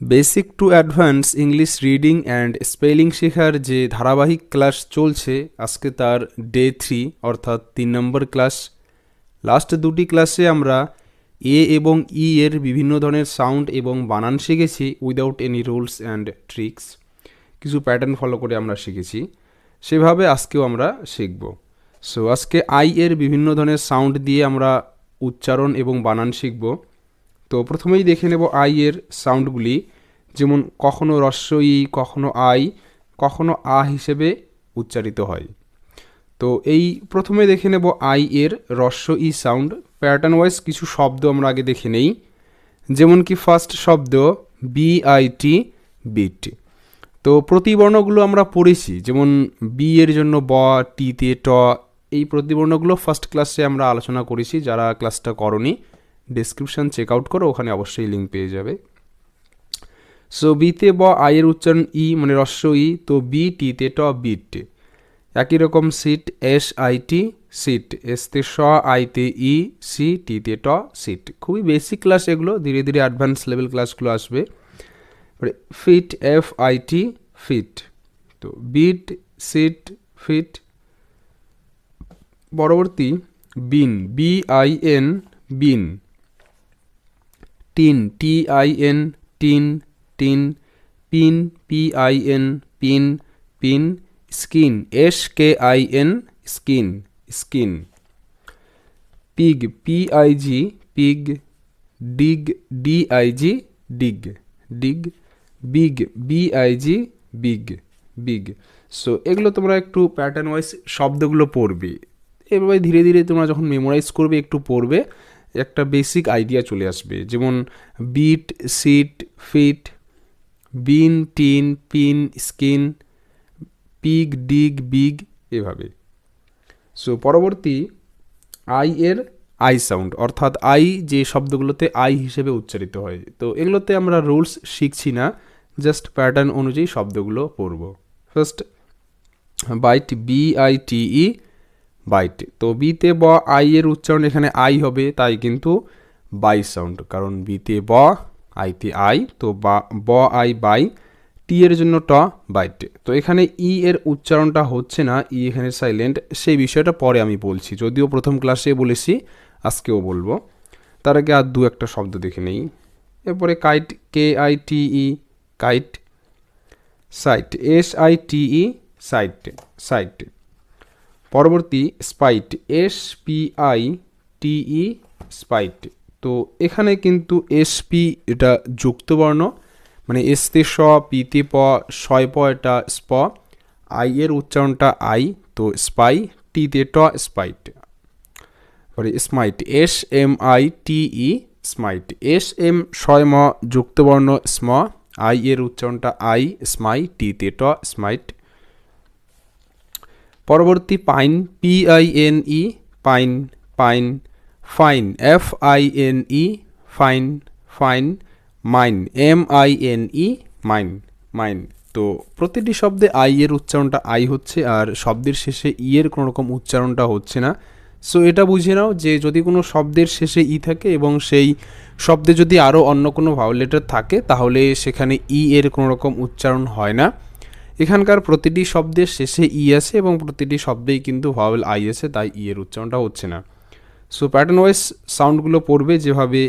Basic to advance English reading and spelling শেখার যে ধারাবাহিক ক্লাস চলছে, আজকে তার ডে থ্রি অর্থাৎ তিন নম্বর ক্লাস লাস্ট দুটি ক্লাসে আমরা এ এবং ই এর বিভিন্ন ধরনের সাউন্ড এবং বানান শিখেছি without any rules and tricks কিছু প্যাটার্ন ফলো করে আমরা শিখেছি। সেভাবে আজকেও আমরা শিখব। সো আজকে আই এর বিভিন্ন ধরনের সাউন্ড দিয়ে আমরা উচ্চারণ এবং বানান শিখব। তো প্রথমেই দেখে নেব আই এর সাউন্ডগুলি। যেমন, কখনো রস্য ই কখনো আই, কখনো আ হিসেবে উচ্চারিত হয়। তো এই প্রথমে দেখে নেব আই এর রস্য ই সাউন্ড। প্যাটার্ন ওয়াইজ কিছু শব্দ আমরা আগে দেখে নেই। যেমন কি ফার্স্ট শব্দ, বি আই টি, বিট। তো প্রতিবর্ণগুলো আমরা পড়েছি, যেমন বি এর জন্য ব টিতে ট, এই প্রতিবর্ণগুলো ফার্স্ট ক্লাসে আমরা আলোচনা করেছি, যারা ক্লাসটা করনি। ডিসক্রিপশান চেক আউট করো ওখানে অবশ্যই লিঙ্ক পেয়ে যাবে। সো বিতে ব আয়ের উচ্চারণ ই মানে রস্য ই তো বি টিতে ট বিট একই রকম sit S I T sit এসতে স আই আইতে ই সি টিতে ট সিট খুবই বেসিক ক্লাস এগুলো, ধীরে ধীরে অ্যাডভান্স লেভেল ক্লাসগুলো আসবে। Fit F I T fit তো বিট সিট ফিট পরবর্তী bin B I N bin tin T I N tin tin pin, P I N, pin pin, skin, S K I N, skin skin. Pig, P I G, pig, dig, D I G, dig dig, big, B I G, big big. So এগুলো তোমরা একটু pattern wise শব্দগুলো পড়বে। এভাবে ধীরে ধীরে তোমরা যখন মেমোরাইজ করবে, একটু পড়বে একটা বেসিক আইডিয়া চলে আসবে। যেমন bit sit fit bin tin pin skin pig dig big এভাবে। সো পরবর্তী আই এর আই সাউন্ড অর্থাৎ আই যে শব্দগুলোতে আই হিসেবে উচ্চারিত হয়। তো, এগুলোতে আমরা রুলস শিখছি না জাস্ট প্যাটার্ন অনুযায়ী শব্দগুলো পড়ব। First bite B I T E bite তো বিতে ব আই এর উচ্চারণ এখানে আই হবে, তাই কিন্তু বাই সাউন্ড কারণ বিতে ব আইতে আই তো বা, ব আই বাই টি এর জন্য ট বাইট তো এখানে ই এর উচ্চারণটা হচ্ছে না ই এখানে সাইলেন্ট সেই বিষয়টা পরে আমি বলছি, যদিও প্রথম ক্লাসে বলেছি, আজকেও বলব। তার আগে আর দু একটা শব্দ দেখে নেই। এরপরে kite K I T E kite site S I T E site site পরবর্তী spite, S P I T E spite. তো এখানে কিন্তু এস পি এটা যুক্তবর্ণ মানে এসতে স পিতে প শয় প এটা স্প, আই এর উচ্চারণটা আই, তো স্পাই টিতে ট, স্পাইট। পরে smite, S M I T E smite. S M শয় ম, যুক্তবর্ণ স্ম, আই এর উচ্চারণটা আই, স্মাই টিতে ট, স্মাইট। পরবর্তী pine P I N E pine pine, fine F I N E fine fine, mine M I N E mine mine. তো প্রতিটি শব্দে আই এর উচ্চারণটা আই হচ্ছে আর শব্দের শেষে ই এর কোনো রকম উচ্চারণটা হচ্ছে না। সো এটা বুঝে নাও যে যদি কোনো শব্দের শেষে ই থাকে এবং সেই শব্দে যদি আরও অন্য কোনো ভাওলেটার থাকে, তাহলে সেখানে ই এর কোনো রকম উচ্চারণ হয় না। এখানকার প্রতিটি শব্দের শেষে ই আছে এবং প্রতিটি শব্দেই কিন্তু ভাওয়েল আই আছে, তাই ই এর উচ্চারণটা হচ্ছে না। সো প্যাটার্ন ওয়াইজ সাউন্ডগুলো পড়বে যেভাবে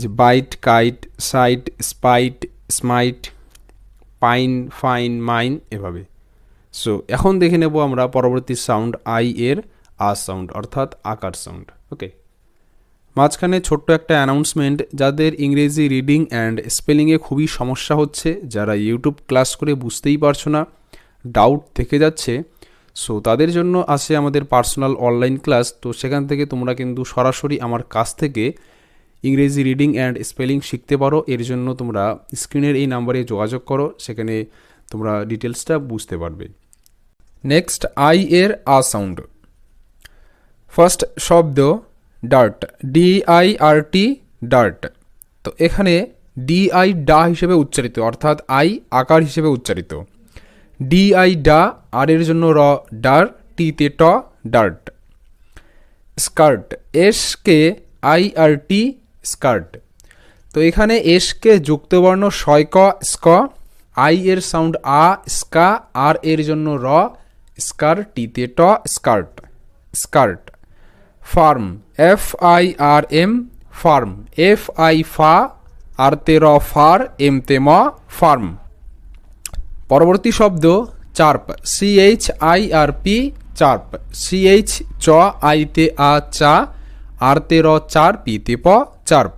যে bite kite site spite smite pine fine mine এভাবে। সো এখন দেখে নেব আমরা পরবর্তী সাউন্ড আই এর আ সাউন্ড অর্থাৎ আকার সাউন্ড ওকে মাঝখানে ছোট্ট একটা অ্যানাউন্সমেন্ট যাদের ইংরেজি রিডিং অ্যান্ড স্পেলিংয়ে খুবই সমস্যা হচ্ছে, যারা ইউটিউব ক্লাস করে বুঝতেই পারছ না ডাউট থেকে যাচ্ছে। সো তাদের জন্য আছে আমাদের পার্সোনাল অনলাইন ক্লাস তো সেখান থেকে তোমরা কিন্তু সরাসরি আমার কাছ থেকে ইংরেজি রিডিং অ্যান্ড স্পেলিং শিখতে পারো। এর জন্য তোমরা স্ক্রিনের এই নাম্বারে যোগাযোগ করো, সেখানে তোমরা ডিটেলসটা বুঝতে পারবে। নেক্সট আই এর আ সাউন্ড ফার্স্ট শব্দ dart D I R T dart তো এখানে ডি আই ডা হিসেবে উচ্চারিত, অর্থাৎ আই আকার হিসেবে উচ্চারিত। ডি আই ডা আর এর জন্য র, ডার টিতে ট dart skirt S K I R T skirt. তো এখানে এস কে যুক্তবর্ণ ক, স্ক। আই এর সাউন্ড আ, স্কা। আর এর জন্য র, স্কার টিতে ট, skirt. Skirt. Firm F I R M firm F I ফা আর তে র ফার এম তে ম ফার্ম পরবর্তী শব্দ, chirp. C H I R P chirp. C H চ আইতে আ চা. আর তে র চার পিতে প chirp.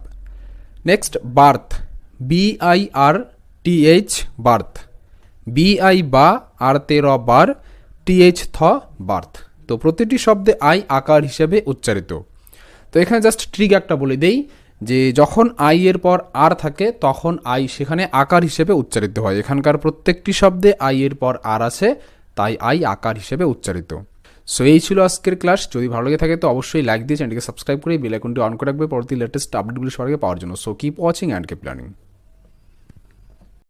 Next birth. B I R T H birth. B I বা আর তে র বার টি এইচ থ, বার্থ. তো প্রতিটি শব্দে আই আকার হিসেবে উচ্চারিত। তো এখানে জাস্ট ট্রিক একটা বলে দেই যে যখন আই এর পর আর থাকে, তখন আই সেখানে আকার হিসেবে উচ্চারিত হয়। এখানকার প্রত্যেকটি শব্দে আই এর পর আর আছে, তাই আই আকার হিসেবে উচ্চারিত। সো এই ছিল আজকের ক্লাস যদি ভালো লেগে থাকে তো অবশ্যই লাইক দিয়ে চ্যানেলটিকে সাবস্ক্রাইব করে বেল আইকনটি অন করে রাখবে। পরবর্তী লেটেস্ট আপডেটগুলি আগে পাওয়ার জন্য। So keep watching and keep learning